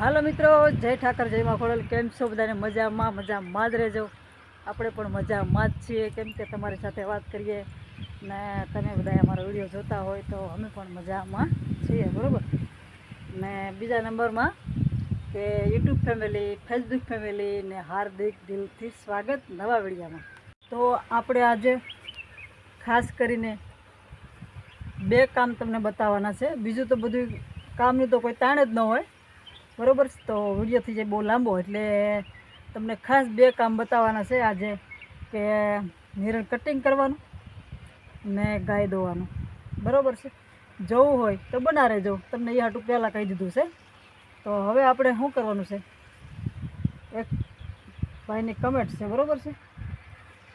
હાલો મિત્રો, જય ઠાકર, જય ખોડલ કેમ છો બધાને? મજામાં મજામાં જ રહેજો. આપણે પણ મજામાં જ છીએ. કેમ કે તમારી સાથે વાત કરીએ ને તમે બધા અમારો વીડિયો જોતા હોય તો અમે પણ મજામાં છીએ, બરાબર? ને બીજા નંબરમાં કે યુટ્યુબ ફેમિલી, ફેસબુક ફેમિલી ને હાર્દિક દિલથી સ્વાગત નવા વિડીયામાં. તો આપણે આજે ખાસ કરીને બે કામ તમને બતાવવાના છે. બીજું તો બધું કામનું તો કોઈ તાણ જ ન હોય. બરોબર? તો વીડિયો થઈ જાય બહુ લાંબો, એટલે તમને ખાસ બે કામ બતાવવાના છે. આજે કે નિરણ કટિંગ કરવાનું ને ગાય દોવાનું બરાબર છે? જવું હોય તો બના રહેજો તમને એ હાટું પહેલાં કહી દીધું છે. તો હવે આપણે શું કરવાનું છે? એક ભાઈની કમેન્ટ છે, બરાબર છે?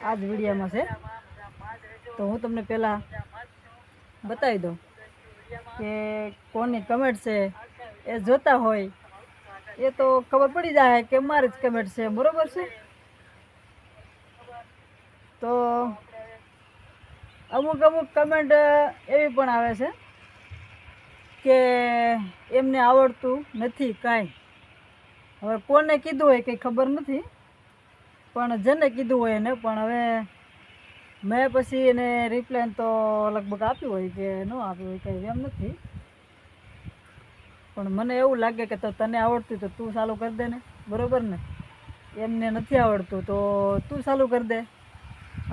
આ જ વિડીયામાં છે. તો હું તમને પહેલાં બતાવી દઉં કે કોની કમેન્ટ છે એ જોતા હોય એ તો ખબર પડી જાય કે મારી જ કમેન્ટ છે, બરોબર છે? તો અમુક અમુક કમેન્ટ એવી પણ આવે છે કે એમને આવડતું નથી કાંઈ. હવે કોને કીધું હોય કંઈ ખબર નથી, પણ જેને કીધું હોય એને. પણ હવે મેં પછી એને રિપ્લાય તો લગભગ આપ્યું હોય કે ન આપ્યું હોય, કંઈ એમ નથી. પણ મને એવું લાગે કે તો તને આવડતું તો તું ચાલુ કરી દે ને, બરોબર ને? એમને નથી આવડતું તો તું ચાલુ કરી દે.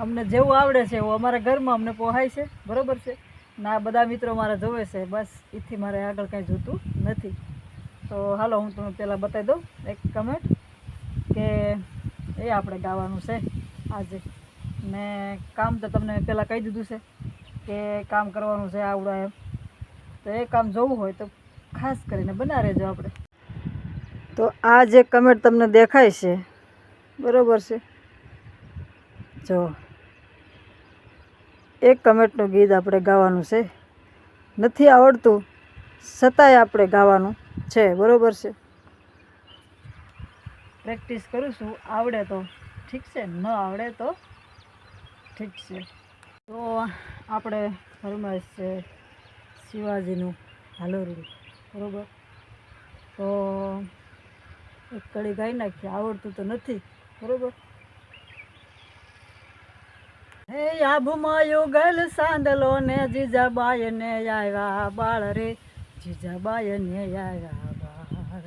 અમને જેવું આવડે છે એવું અમારા ઘરમાં અમને પોહાય છે, બરોબર છે? ને બધા મિત્રો મારા જોવે છે, બસ એથી મારે આગળ કાંઈ જોતું નથી. તો હાલો, હું તમને પહેલાં બતાવી દઉં એક કમેન્ટ કે એ આપણે ગાવાનું છે આજે. ને કામ તો તમને પહેલાં કહી દીધું છે કે કામ કરવાનું છે આવડા એમ. તો એ કામ જોવું હોય તો ખાસ કરીને બના રહેજો આપણે. તો આ જે કમેન્ટ તમને દેખાય છે બરોબર છે? જો એક કમેન્ટનું ગીત આપણે ગાવાનું છે. નથી આવડતું છતાંય આપણે ગાવાનું છે બરોબર છે? પ્રેક્ટિસ કરું છું આવડે તો ઠીક છે ન આવડે તો ઠીક છે. તો આપણે ફરમાઈશ છે શિવાજીનું હાલોરું. બરોબર? તો એક કડી ગાઈ નાખી. આવડતું તો નથી. બરોબર? હે આભમાં યુગલ સાંદલો ને જીજાબાઈ ને આવ્યા બાળ રે. જીજાબાઈ ને આવ્યા બાળ.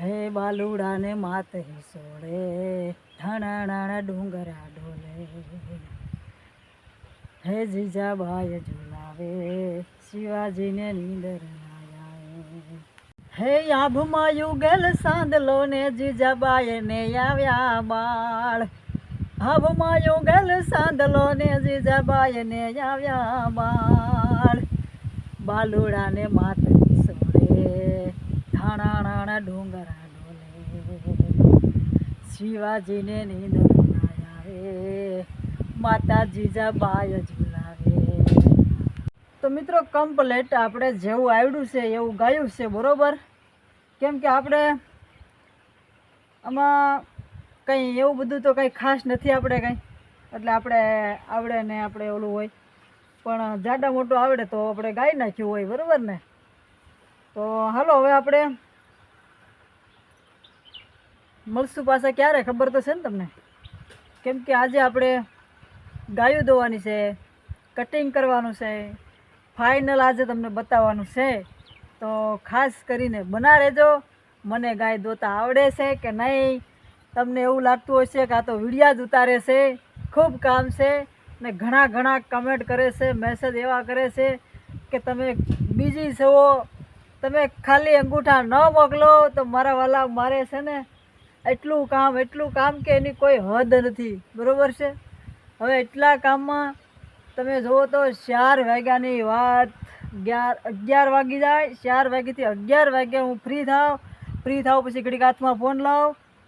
હે બાલુડા ને માત સોડે. ઠણાણા ડુંગરા ડોલે. હે જીજાબાઈ ઝુલાવે શિવાજીને નીંદર હે આભમાં યુગલ સાંદલો ને જીજાબાઈ ને આવ્યા બાળ. આભમાં યુગલ સાંદલો ને જીજાબાઈ ને આવ્યા બાળ. બાલુડા ને માતની સોડે ઠાણાણા ડુંગરા ડોલે. શિવાજીને નીંદર આવે માતા જીજાબાઈ ઝુલાવે તો મિત્રો કમ્પ્લેટ આપણે જેવું આવડ્યું છે, એવું ગાયું છે, બરોબર? કેમ કે આપણે આમાં કંઈ એવું બધું તો કંઈ ખાસ નથી આપણે કંઈ. એટલે આપણે આવડે ને આપણે ઓલું હોય. પણ જાડા મોટું આવડે તો આપણે ગાઈ નાખ્યું હોય, બરાબર ને? તો હાલો, હવે આપણે મળશું પાછા ક્યારે? ખબર તો છે ને તમને? કેમ કે આજે આપણે ગાયું દોવાની છે કટિંગ કરવાનું છે ફાઇનલ આજે તમને બતાવવાનું છે. તો ખાસ કરીને બના રહેજો. મને ગાય દોતા આવડે છે કે નહીં? તમને એવું લાગતું હશે કે આ તો વિડીયા જ ઉતારે છે. ખૂબ કામ છે ને ઘણા ઘણા કમેન્ટ કરે છે મેસેજ એવા કરે છે કે તમે બીજી છો. તમે ખાલી અંગૂઠા ન મોકલો તો મારા વાલા મારે છે ને એટલું કામ એટલું કામ કે એની કોઈ હદ નથી. બરાબર છે? હવે એટલા કામમાં તમે જુઓ તો ચાર વાગ્યાની વાત. અગિયાર અગિયાર વાગી જાય. ચાર વાગ્યાથી અગિયાર વાગ્યા હું ફ્રી થાવ. ફ્રી થાવ પછી ઘડીક હાથમાં ફોન લાવ.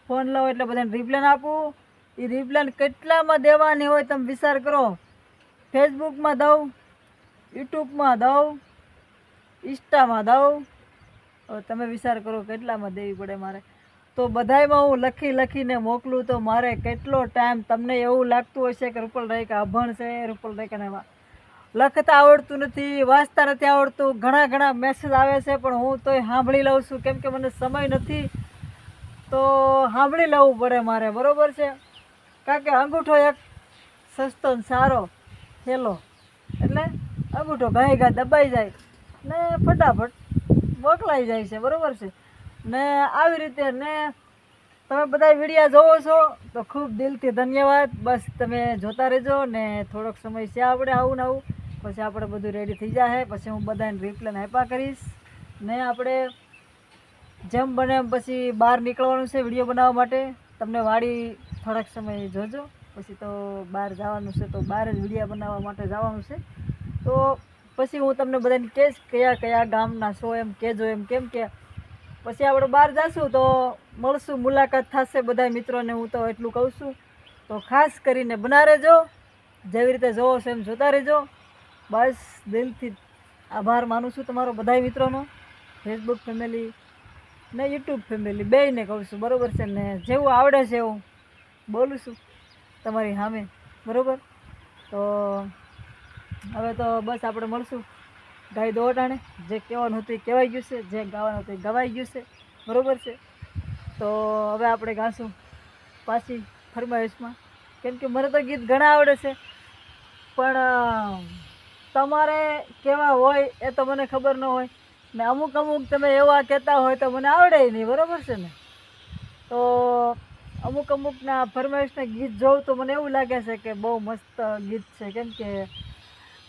ફોન લાવ એટલે બધાને રિપ્લેન આપું. એ રિપ્લેન કેટલામાં દેવાની હોય તમે વિચાર કરો. ફેસબુકમાં દઉં યુટ્યુબમાં દઉં ઇન્સ્ટામાં દઉં. તમે વિચાર કરો કેટલામાં દેવી પડે મારે. તો બધાયમાં હું લખી લખીને મોકલું તો મારે કેટલો ટાઈમ તમને એવું લાગતું હશે કે રૂપલ રાયકા અભણ છે, રૂપલ એમાં લખતા આવડતું નથી, વાંચતા નથી આવડતું, ઘણા ઘણા મેસેજ આવે છે, પણ હું તોય સાંભળી લઉં છું. કેમ કે મને સમય નથી, તો સાંભળી લેવું પડે મારે, બરાબર છે? કારણ કે અંગૂઠો એક સસ્તો સારો, હેલો. એટલે અંગૂઠો ગાય ગા દબાઈ જાય ને ફટાફટ મોકલાઈ જાય છે, બરાબર છે? ને આવી રીતે ને તમે બધા વિડીયા જોવો છો, તો ખૂબ દિલથી ધન્યવાદ. બસ તમે જોતા રહેજો ને થોડોક સમય છે આપણે આવું ને આવું. પછી આપણે બધું રેડી થઈ જાય પછી હું બધાને રિપ્લેન આપ્યા કરીશ. ને આપણે જેમ બને એમ પછી બહાર નીકળવાનું છે વીડિયો બનાવવા માટે. તમને વાડી થોડાક સમય જોજો. પછી તો બહાર જવાનું છે, તો બહાર જ વીડિયો બનાવવા માટે જવાનું છે. તો પછી હું તમને બધાને કહીશ, કયા કયા ગામના છો એમ કહેજો એમ. કેમ કે પછી આપણે બહાર જઈશું તો મળશું, મુલાકાત થશે બધા મિત્રોને હું તો એટલું કહું છું. તો ખાસ કરીને બના રહેજો જેવી રીતે જોવો છો એમ જોતા રહેજો. બસ દિલથી આભાર માનું છું તમારો બધા મિત્રોનો. ફેસબુક ફેમિલી ને યુટ્યુબ ફેમિલી બેયને કહું છું, બરાબર છે? ને જેવું આવડે છે એવું બોલું છું તમારી સામે, બરાબર? તો હવે તો બસ આપણે મળશું. ગાય દોટાણે જે કહેવાનું હતું એ કહેવાઈ ગયું છે, જે ગાવાનું હતું એ ગવાઈ ગયું છે, બરાબર છે? તો હવે આપણે ગાશું પાછી ફરમાઈશમાં. કેમ કે મને તો ગીત ઘણા આવડે છે, પણ તમારે કેવા હોય એ તો મને ખબર ન હોય. ને અમુક અમુક તમે એવા કહેતા હોય તો મને આવડે નહીં, બરાબર છે ને? તો અમુક અમુકના ફરમાઈશના ગીત જોઉં તો મને એવું લાગે છે કે બહુ મસ્ત ગીત છે, કેમ કે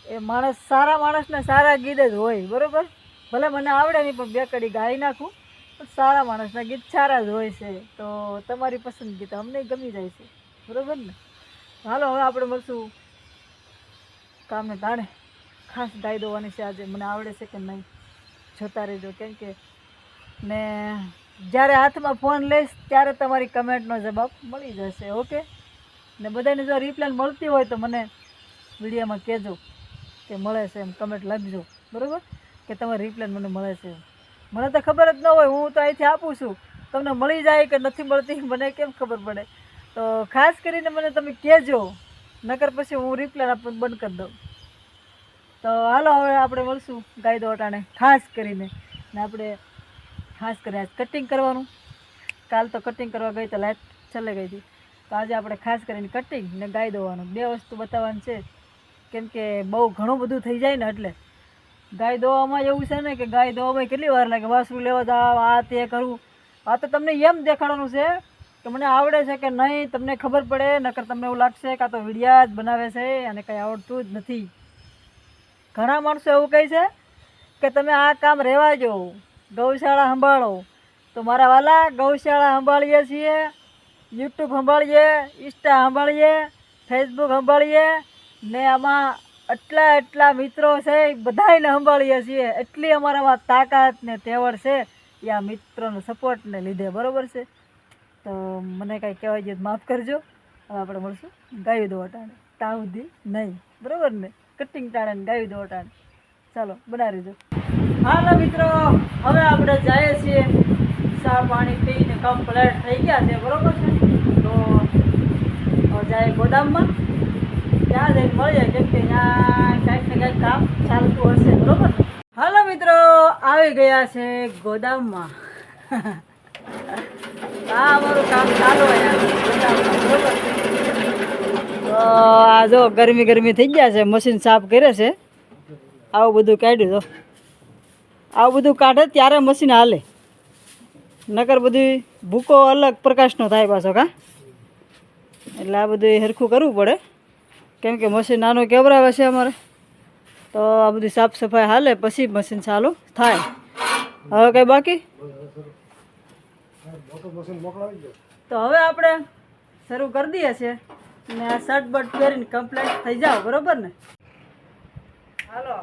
એ માણસ સારા માણસને સારા ગીત જ હોય, બરાબર? ભલે મને આવડે નહીં, પણ બે કડી ગાઈ નાખું. પણ સારા માણસના ગીત સારા જ હોય છે. તો તમારી પસંદગી તો અમને ગમી જાય છે. બરાબર ને? હાલો, હવે આપણે મળશું. કામને તાણે ખાસ ગાઈ દોવાની છે આજે. મને આવડે છે કે નહીં? જોતા રહેજો. કેમ કે ને જ્યારે હાથમાં ફોન લઈશ, ત્યારે તમારી કમેન્ટનો જવાબ મળી જશે, ઓકે? ને બધાને જો રિપ્લાય મળતી હોય તો મને વિડીયોમાં કહેજો. કે મળે છે એમ કમેન્ટ લખજો બરાબર? કે તમારે રિપ્લાય મને મળે છે મને તો ખબર જ ન હોય, હું તો અહીંથી આપું છું. તમને મળી જાય કે નથી મળતી, મને કેમ ખબર પડે? તો ખાસ કરીને મને તમે કહેજો. નકર પછી હું રિપ્લાય આપવાનું બંધ કરી દઉં. તો હાલો, હવે આપણે મળશું ગાય દો અટાણે, ખાસ કરીને. ને આપણે ખાસ કરીને આજ કટિંગ કરવાનું. કાલ તો કટિંગ કરવા ગઈ તો લાઈટ છેલ્લે ગઈ હતી. તો આજે આપણે ખાસ કરીને કટિંગ ને ગાય દોવાનું બે વસ્તુ બતાવવાની છે. કેમ કે બહુ ઘણું બધું થઈ જાય ને એટલે. ગાય દોવામાં એવું છે ને કે ગાય દોવામાં કેટલી વાર લાગે? વાસરું લેવા જાવ, આ તે કરવું આ તો તમને એમ દેખાડવાનું છે કે મને આવડે છે કે નહીં તમને ખબર પડે, નકર તમને એવું લાગશે કાં તો વિડિયા જ બનાવે છે અને કંઈ આવડતું જ નથી. ઘણા માણસો એવું કહે છે કે તમે આ કામ રહેવા જો ગૌશાળા સંભાળો. તો મારા વાલા, ગૌશાળા સંભાળીએ છીએ, યુટ્યુબ સંભાળીએ, ઇન્સ્ટા સંભાળીએ ફેસબુક સંભાળીએ ને આમાં એટલા એટલા મિત્રો છે, એ બધાયને સંભાળીએ છીએ. એટલી અમારામાં તાકાત ને તેવડ છે, એ આ મિત્રોનો સપોર્ટને લીધે, બરાબર છે? તો મને કાંઈ કહેવાય છે માફ કરજો. હવે આપણે મળશું. ગાયું દો અટાણે ત્યાં સુધી નહીં. બરાબર ને? કટિંગ ટાણે ગાયું દો અટાણે ચાલો, બનાવી દો. હાલો મિત્રો, હવે આપણે જઈએ છીએ. ચા પાણી પીને કમ્પ્લેટ થઈ ગયા છે, બરાબર છે? તો જાય ગોદામમાં. ત્યાં જઈને મળીએ, કેમ ત્યાં કાંઈક ને કાંઈક કામ ચાલતું હશે, બરોબર હાલો મિત્રો, આવી ગયા છે ગોદામમાં. આ અમારું કામ ચાલુ બરોબર તો આ જો ગરમી ગરમી થઈ ગયા છે, મશીન સાફ કરે છે. આવું બધું કાઢ્યું તો. આવું બધું કાઢે ત્યારે મશીન હાલે. નકર બધી ભૂકો અલગ પ્રકાશનો થાય પાછો કા? એટલે આ બધું સરખું કરવું પડે. કેમ કે મશીન નાનું કેવરાવે છે અમારે. તો આ બધી સાફ સફાઈ હાલે, પછી મશીન ચાલુ થાય. હવે કંઈ બાકી? તો હવે આપણે શરૂ કરી દઈએ છીએ. ને આ શર્ટ બટ પહેરીને કમ્પ્લેટ થઈ જાઓ, બરોબર ને? હાલો.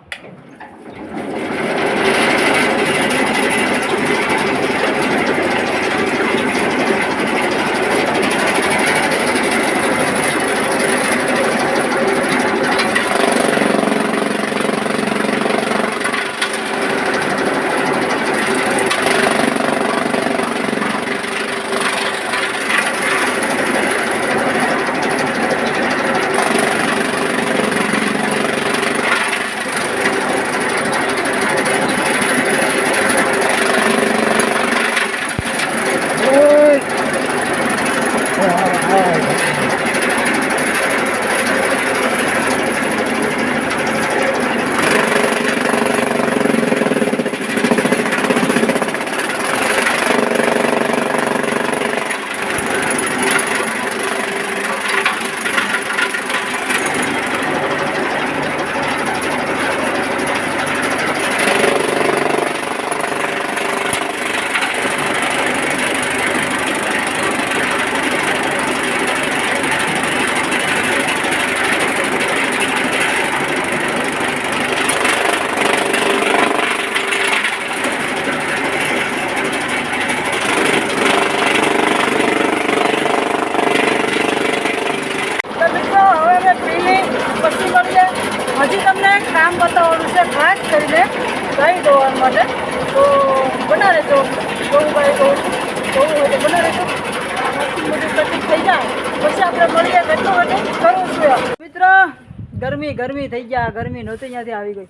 ગરમી થઈ ગયા, ગરમી નહોતી ત્યાંથી આવી ગઈ.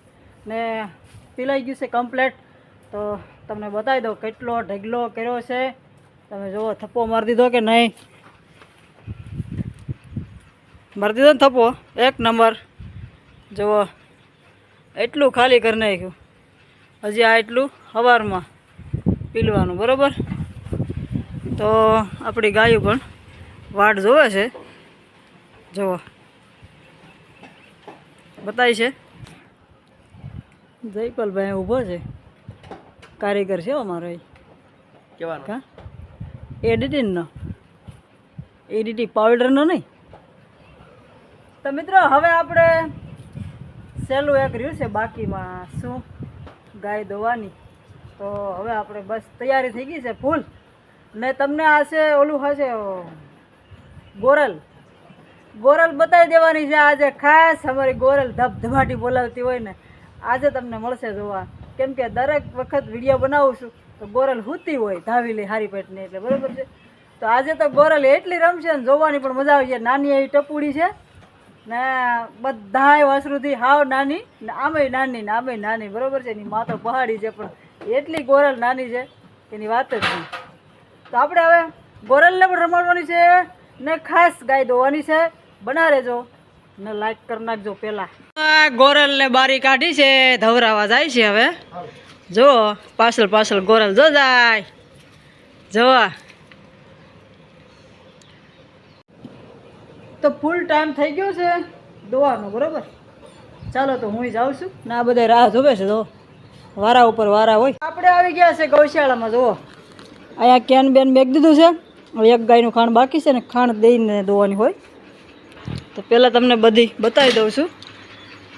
ને પીલાઈ ગયું છે કમ્પ્લેટ તો તમને બતાવી દઉં કેટલો ઢગલો કર્યો છે. તમે જુઓ, થપ્પો મારી દીધો કે નહીં? મારી દીધો ને થપ્પો? એક નંબર. જુઓ, એટલું ખાલી કરી નાખ્યું. હજી આ એટલું સવારમાં પીલવાનું, બરાબર? તો આપણી ગાયું પણ વાટ જોવે છે. જુઓ. બતાવી છે. જયપાલભાઈ ઊભો છે. કારીગર છે અમારો એ. કેવાનું? કા? એડિટિંગનો. એડિટિંગ પાવડરનો નહીં. તો મિત્રો હવે આપણે સહેલું એક રહ્યું છે બાકીમાં શું ગાય દોવાની. તો હવે આપણે બસ તૈયારી થઈ ગઈ છે ફૂલ. ને તમને આ છે ઓલું હશે ગોરલ. ગોરલ બતાવી દેવાની છે. આજે ખાસ અમારી ગોરલ ધબધબાટી બોલાવતી હોય ને, આજે તમને મળશે જોવા. કેમ કે દરેક વખત વીડિયો બનાવું છું, તો ગોરલ હૂતી હોય ધાવી લે હારી પેટની, એટલે બરોબર છે. તો આજે તો ગોરલ એટલી રમશે ને જોવાની પણ મજા આવી છે નાની એવી ટપુડી છે ને, બધાય વાસરુથી હાવ નાની ને આમેય નાની ને આમેય નાની, બરાબર છે? એની માથો પહાડી છે પણ એટલી ગોરલ નાની છે, એની વાત જ નહીં. તો આપણે હવે ગોરલને પણ રમાડવાની છે ને ખાસ ગાય દોવાની છે. બના રેજો ને લાઈક કરી નાખજો પહેલાં. ગોરલને બારી કાઢી છે ધવરાવા જાય છે હવે. જો પાછળ પાછળ ગોરલ જો જાય. જોવા તો ફૂલ ટાઈમ થઈ ગયો છે દોવાનો બરોબર? ચાલો તો હું જાઉં છું. ને આ બધા રાહ જોવે છે જો વારા ઉપર વારા હોય. આપણે આવી ગયા છે ગૌશાળામાં જુઓ. અહીંયા કેન બેન બેગ દીધું છે. હવે એક ગાયનું ખાણ બાકી છે ને ખાણ દઈને દોવાની હોય. તો પહેલાં તમને બધી બતાવી દઉં છું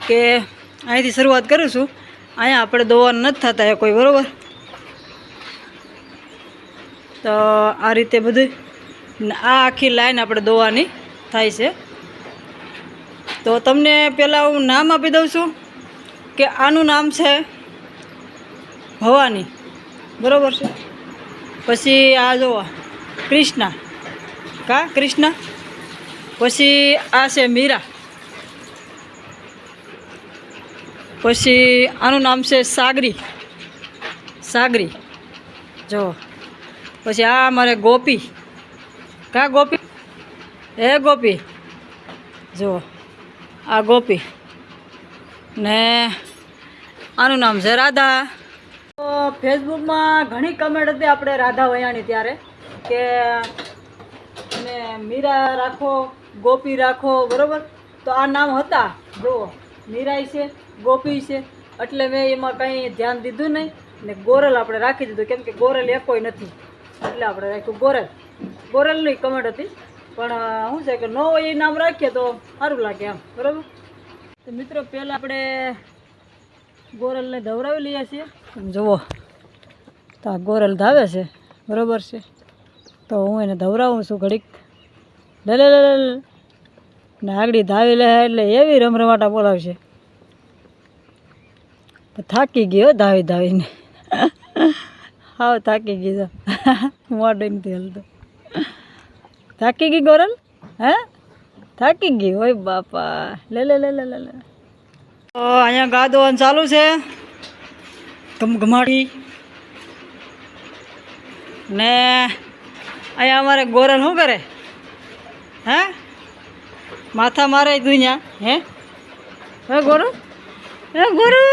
કે અહીંથી શરૂઆત કરું છું. અહીંયા આપણે દોવાનું નથી થતા કોઈ, બરાબર? તો આ રીતે બધું આ આખી લાઈન આપણે દોવાની થાય છે. તો તમને પહેલાં હું નામ આપી દઉં છું કે આનું નામ છે ભવાની. બરાબર છે? પછી આ જોવા, કૃષ્ણા. કા? કૃષ્ણ? પછી આ છે મીરા પછી આનું નામ છે સાગરી સાગરી જો પછી આ મારે ગોપી કા ગોપી એ ગોપી જો આ ગોપી ને આનું નામ છે રાધા તો ફેસબુકમાં ઘણી કમેન્ટ હતી આપણે રાધા વયાણી ત્યારે કે અને મીરા રાખો. ગોપી રાખો, બરાબર? તો આ નામ હતા. જુઓ, નિરાય છે, ગોપી છે. એટલે મેં એમાં કંઈ ધ્યાન દીધું નહીં. ને ગોરલ આપણે રાખી દીધું, કેમ કે ગોરલ કોઈ નથી. એટલે આપણે રાખ્યું ગોરલ. ગોરલની કમેન્ટ હતી. પણ શું છે કે ન હોય એ નામ રાખીએ તો સારું લાગે એમ, બરાબર? તો મિત્રો, પહેલાં આપણે ગોરલને ધવરાવી લઈએ છીએ. જુઓ, તો આ ગોરલ ધાવે છે, બરાબર છે. તો હું એને ધવરાવું છું ઘડીક. લે લે લે. ને આગળ ધાવી લે એટલે એવી રમરમાટા બોલાવશે. થાકી ગયો ધાવી ધાવીને. હાવ થાકી ગઈ તો હલતો. થાકી ગઈ ગોરલ? હે? થાકી ગઈ? હોય બાપા. લે લે લે લે લે લે. અહીંયા ગા દોવાનું ચાલુ છે. ઘમઘમાટી ને અહીંયા અમારે ગોરલ શું કરે? હે? માથા મારે ત્યાં હે? હે ગોરુ? હે ગોરુ?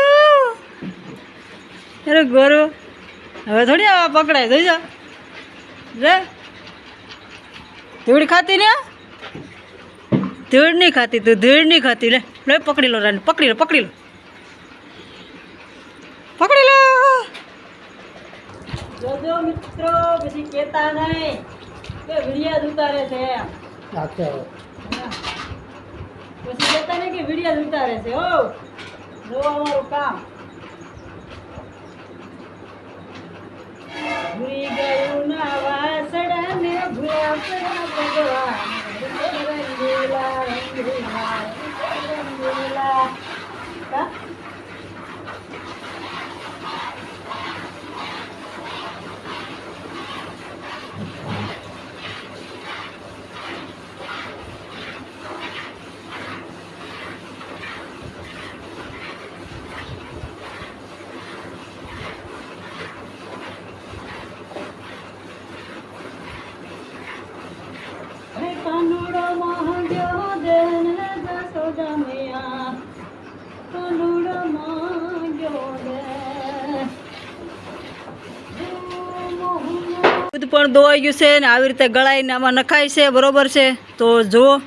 અરે ગોરુ? હવે થોડી આવા પકડાય જોઈ જા. રે ધૂળ ખાતી ને ધૂળ નહીં ખાતી તું ધૂળ નહીં ખાતી. લે લે પકડી લો રાની પકડી લો પકડી લો. પકડી લો. જોજો મિત્રો પછી કહેતા નહીં. કે વિડિયા જ ઉતારે છે પછી કહેતા નહીં કે વિડિયા ઉતારે છે, હો. જો અમારું કામ. ભૂલી ગયું ના વાસડા ને ભૂલા ભગવાન. પણ દોવાઈ ગયું છે ને આવી રીતે ગળાઈને આમાં નખાય છે, બરોબર છે. તો જુઓ.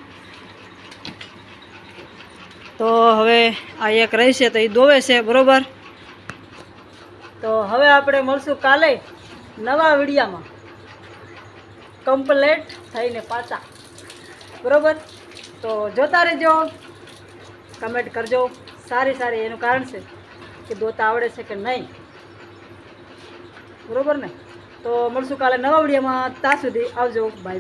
તો હવે આ એક રહેશે તો એ દોવે છે, બરોબર. તો હવે આપણે મળશું કાલે નવા વિડીયામાં. કમ્પ્લેટ થઈને પાછા. બરોબર? તો જોતા રહેજો. કમેન્ટ કરજો. સારી સારી એનું કારણ છે કે દોતા આવડે છે કે નહીં. બરાબર ને? તો મળશું કાલે નવા વિડીયોમાં. ત્યાં સુધી આવજો. Bye bye